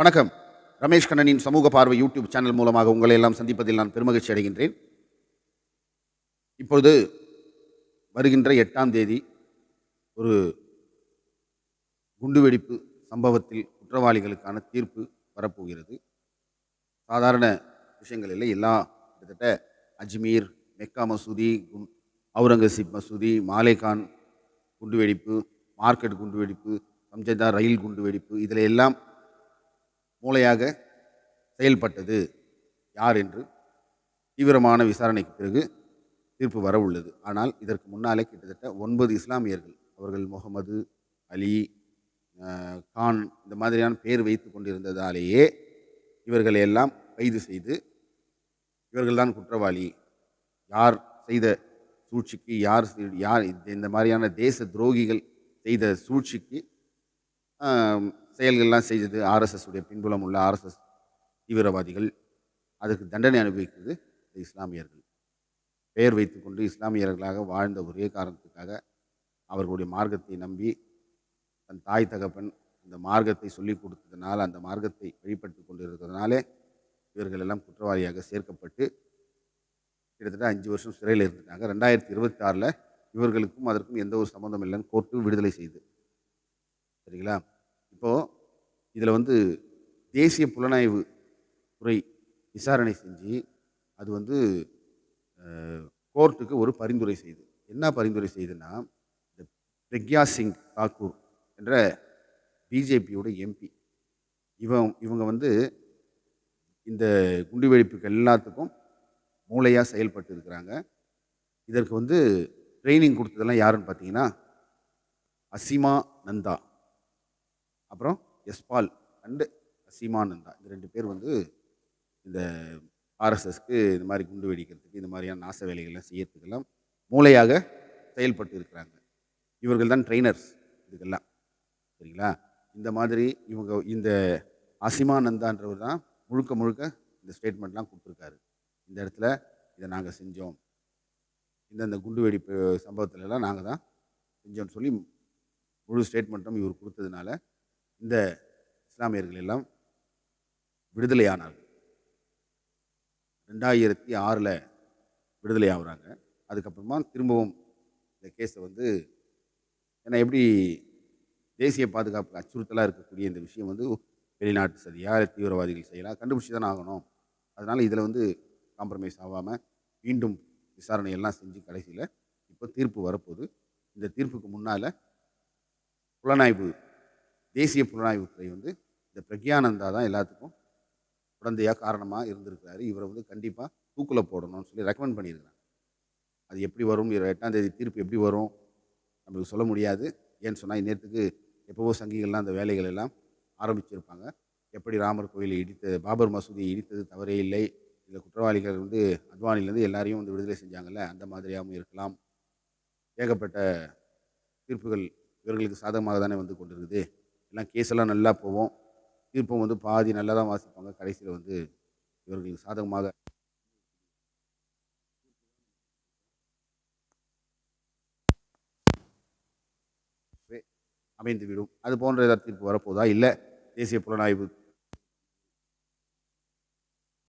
வணக்கம். ரமேஷ் கண்ணனின் சமூக பார்வை யூடியூப் சேனல் மூலமாக உங்களை எல்லாம் சந்திப்பதில் நான் பெருமகிழ்ச்சி அடைகின்றேன். இப்பொழுது வருகின்ற எட்டாம் தேதி ஒரு குண்டுவெடிப்பு சம்பவத்தில் குற்றவாளிகளுக்கான தீர்ப்பு வரப்போகிறது. சாதாரண விஷயங்கள் இல்லை. எல்லா கிட்டத்தட்ட அஜ்மீர் மெக்கா மசூதி குன் அவுரங்கசீப் மசூதி மாலேகான் குண்டுவெடிப்பு மார்க்கெட் குண்டுவெடிப்பு சம்ஜதா ரயில் குண்டுவெடிப்பு இதில் எல்லாம் மூளையாக செயல்பட்டது யார் என்று தீவிரமான விசாரணைக்கு பிறகு தீர்ப்பு வர உள்ளது. ஆனால் இதற்கு முன்னாலே கிட்டத்தட்ட ஒன்பது இஸ்லாமியர்கள் அவர்கள் முகமது அலி கான் இந்த மாதிரியான பேர் வைத்து கொண்டிருந்ததாலேயே இவர்களை எல்லாம் கைது செய்து இவர்கள்தான் குற்றவாளி. யார் செய்த சூழ்ச்சிக்கு யார் யார் இந்த- இந்த மாதிரியான தேச துரோகிகள் செய்த சூழ்ச்சிக்கு செயல்கள்லாம் செய்தது ஆர்எஸ்எஸ் உடைய பின்புலம் உள்ள ஆர்எஸ்எஸ் தீவிரவாதிகள். அதுக்கு தண்டனை அனுபவிக்கிறது இஸ்லாமியர்கள். பெயர் வைத்துக்கொண்டு இஸ்லாமியர்களாக வாழ்ந்த ஒரே காரணத்துக்காக அவர்களுடைய மார்க்கத்தை நம்பி தன் தாய் தகப்பன் இந்த மார்க்கத்தை சொல்லிக் கொடுத்ததுனால அந்த மார்க்கத்தை வழிபட்டு கொண்டிருக்கிறதுனாலே இவர்கள் எல்லாம் குற்றவாளியாக சேர்க்கப்பட்டு கிட்டத்தட்ட அஞ்சு வருஷம் சிறையில் இருந்துட்டாங்க. ரெண்டாயிரத்தி இருபத்தி ஆறில் இவர்களுக்கும் அதற்கும் எந்த ஒரு சம்மந்தம் இல்லைன்னு கோர்ட்டு விடுதலை செய்து. சரிங்களா? இப்போது இதில் வந்து தேசிய புலனாய்வு துறை விசாரணை செஞ்சு அது வந்து கோர்ட்டுக்கு ஒரு பரிந்துரை செய்து. என்ன பரிந்துரை செய்துன்னா இந்த பிரக்யா சிங் தாக்கூர் என்ற பிஜேபியோட எம்பி. இவன் இவங்க வந்து இந்த குண்டுவெடிப்புக்கு எல்லாத்துக்கும் மூளையாக செயல்பட்டு இருக்கிறாங்க. இதற்கு வந்து ட்ரைனிங் கொடுத்ததெல்லாம் யாருன்னு பார்த்தீங்கன்னா அசிமா நந்தா. அப்புறம் யஸ்பால் அண்டு சீமானந்தா இந்த ரெண்டு பேர் வந்து இந்த ஆர்எஸ்எஸ்க்கு இந்த மாதிரி குண்டு வெடிக்கிறதுக்கு இந்த மாதிரியான நாச வேலைகள்லாம் செய்யறதுக்கெல்லாம் மூளையாக செயல்பட்டு இருக்கிறாங்க. இவர்கள் தான் ட்ரெய்னர்ஸ் இதுக்கெல்லாம். சரிங்களா? இந்த மாதிரி இவங்க இந்த அசிமானந்தான்றவர் தான் முழுக்க முழுக்க இந்த ஸ்டேட்மெண்ட்லாம் கொடுத்துருக்காரு. இந்த இடத்துல இதை நாங்கள் செஞ்சோம். இந்தந்த குண்டு வெடிப்பு சம்பவத்துலலாம் நாங்கள் தான் செஞ்சோம்னு சொல்லி முழு ஸ்டேட்மெண்ட்டும் இவர் கொடுத்ததுனால இந்த இஸ்லாமியர்கள் எல்லாம் விடுதலையானார்கள். ரெண்டாயிரத்தி ஆறில் விடுதலை ஆகுறாங்க அதுக்கப்புறமா திரும்பவும் இந்த கேஸை வந்து ஏன்னா எப்படி தேசிய பாதுகாப்புக்கு அச்சுறுத்தலாக இருக்கக்கூடிய இந்த விஷயம் வந்து வெளிநாட்டு சதியா தீவிரவாதிகள் செய்யலாம் கண்டுபிடிச்சி தான் ஆகணும். அதனால் இதில் வந்து காம்ப்ரமைஸ் ஆகாமல் மீண்டும் விசாரணை எல்லாம் செஞ்சு கடைசியில் இப்போ தீர்ப்பு வரப்போகுது. இந்த தீர்ப்புக்கு முன்னால் புலனாய்வு தேசிய புலனாய்வுத்துறை வந்து இந்த பிரக்யானந்தா தான் எல்லாத்துக்கும் உடந்தையாக காரணமாக இருந்திருக்கிறாரு. இவரை வந்து கண்டிப்பாக தூக்கில் போடணும்னு சொல்லி ரெக்கமெண்ட் பண்ணியிருக்கிறாங்க. அது எப்படி வரும்? இரு- எட்டாம் தேதி தீர்ப்பு எப்படி வரும்? நம்மளுக்கு சொல்ல முடியாது. ஏன்னு சொன்னால் இந்நேரத்துக்கு எப்போவோ சங்கிகள்லாம் அந்த வேலைகள் எல்லாம் ஆரம்பிச்சிருப்பாங்க. எப்படி ராமர் கோயிலை இடித்த பாபர் மசூதியை இடித்தது தவறே இல்லை. இந்த குற்றவாளிகள் வந்து அத்வானிலேருந்து எல்லாரையும் வந்து விடுதலை செஞ்சாங்கல்ல அந்த மாதிரியாகவும் இருக்கலாம். ஏகப்பட்ட தீர்ப்புகள் இவர்களுக்கு சாதகமாக தானே வந்து கொண்டிருக்குது. எல்லாம் கேஸெல்லாம் நல்லா போவோம் தீர்ப்பம் வந்து பாதி நல்லா தான் வாசிப்பாங்க. கடைசியில் வந்து இவர்களுக்கு சாதகமாக அமைந்துவிடும். அது போன்ற ஏதாவது தீர்ப்பு வரப்போதா? இல்லை தேசிய புலனாய்வு